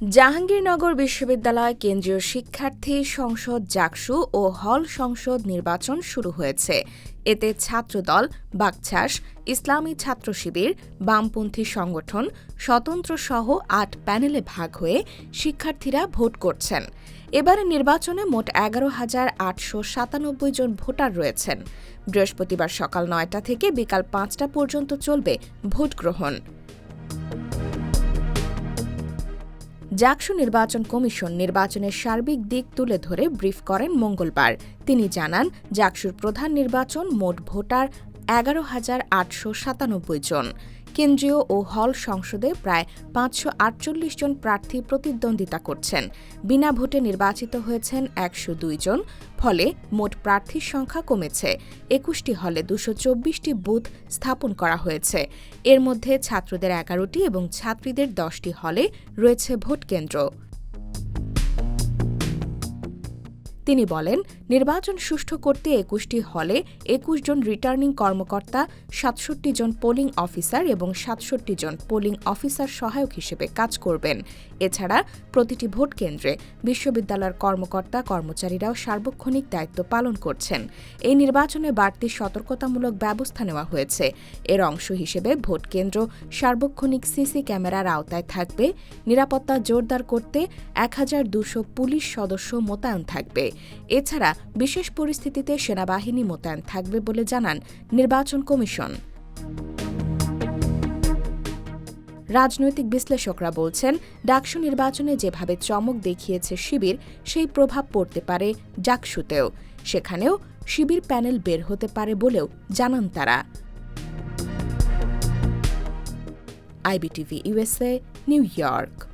জাহাঙ্গীরনগর বিশ্ববিদ্যালয় কেন্দ্রীয় শিক্ষার্থী সংসদ জাকসু ও হল সংসদ নির্বাচন শুরু হয়েছে। এতে ছাত্রদল বাকছাস ইসলামী ছাত্র শিবির, বামপন্থী সংগঠন, স্বতন্ত্র সহ আট প্যানেলে ভাগ হয়ে শিক্ষার্থীরা ভোট করছেন। এবারে নির্বাচনে মোট এগারো হাজার আটশো সাতানব্বই জন ভোটার রয়েছেন। বৃহস্পতিবার সকাল নয়টা থেকে বিকাল পাঁচটা পর্যন্ত চলবে ভোট গ্রহণ জাকসু নির্বাচন কমিশন নির্বাচনের সার্বিক দিক তুলে ধরে ব্রিফ করেন মঙ্গলবার। তিনি জানান, জাকসুর প্রধান নির্বাচন মোট ভোটার এগারো হাজার আটশো সাতানব্বই জন। কেন্দ্রীয় ও হল সংসদে প্রায় পাঁচশো আটচল্লিশ জন প্রার্থী প্রতিদ্বন্দ্বিতা করছেন। বিনা ভোটে নির্বাচিত হয়েছেন একশো দুই জন, ফলে মোট প্রার্থীর সংখ্যা কমেছে। একুশটি হলে দুশো চব্বিশটি বুথ স্থাপন করা হয়েছে। এর মধ্যে ছাত্রদের এগারোটি এবং ছাত্রীদের দশটি হলে রয়েছে ভোট কেন্দ্র। তিনি বলেন, নির্বাচন সুষ্ঠু করতে একুশটি হলে একুশ জন রিটার্নিং কর্মকর্তা, সাতষট্টি জন পোলিং অফিসার এবং সাতষট্টি জন পোলিং অফিসার সহায়ক হিসেবে কাজ করবেন। এছাড়া প্রতিটি ভোট কেন্দ্রে বিশ্ববিদ্যালয়ের কর্মকর্তা, কর্মচারীরাও সার্বক্ষণিক দায়িত্ব পালন করছেন। এই নির্বাচনে বাড়তি সতর্কতামূলক ব্যবস্থা নেওয়া হয়েছে। এর অংশ হিসেবে ভোট কেন্দ্র সার্বক্ষণিক সিসি ক্যামেরার আওতায় থাকবে। নিরাপত্তা জোরদার করতে এক হাজার দুশো পুলিশ সদস্য মোতায়েন থাকবে। এছাড়া বিশেষ পরিস্থিতিতে সেনাবাহিনী মোতায়েন থাকবে বলে জানান নির্বাচন কমিশন। রাজনৈতিক বিশ্লেষকরা বলছেন, ডাকসু নির্বাচনে যেভাবে চমক দেখিয়েছে শিবির, সেই প্রভাব পড়তে পারে ডাকসুতেও। সেখানেও শিবির প্যানেল বের হতে পারে বলেও জানান তারা। IBTV USA new York.